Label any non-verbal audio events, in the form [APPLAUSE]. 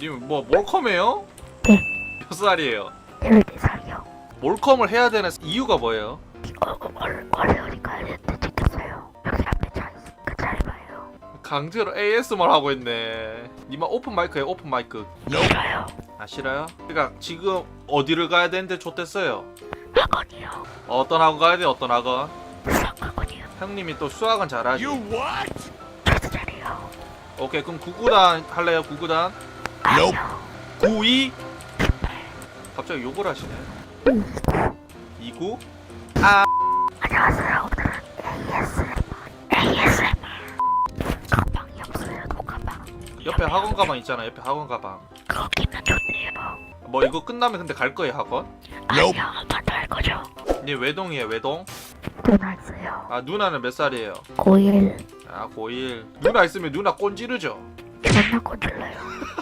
님 뭐 몰컴해요? 네. 몇 살이에요? 14살이요. 몰컴을 해야 되는 이유가 뭐예요? 얼굴 어린가 했는데 찍혔어요. 여기 앞에 차 있으니까 잘 봐요. 강제로 ASMR 하고 있네. 니마 오픈 마이크에 오픈 마이크. 싫어요. 아 싫어요? 그러니까 지금 어디를 가야 되는데 좋댔어요. 학원이요. 어떤 학원 가야 돼? 어떤 학원? 수학학원이요. 형님이 또 수학은 잘하지. 저도 잘해요. 오케이 그럼 구구단 할래요? 구구단 아니요. 92 갑자기 욕을 하시네. 29아 안녕하세요. 오늘은 ASMR. ASMR. 가방이 없어요. 녹가방. 옆에 학원 가방 있잖아. 옆에 학원 가방. 그거 끼면 좋네요. 뭐 이거 끝나면 근데 갈 거예요 학원? 아니요. 한 번 더 할 거죠. 니 외동이에요 외동? 누나 있어요. 아 누나는 몇 살이에요? 고1 아 고1 누나 있으면 누나 꼰지르죠? 존나 꼰질러요. [LAUGHS]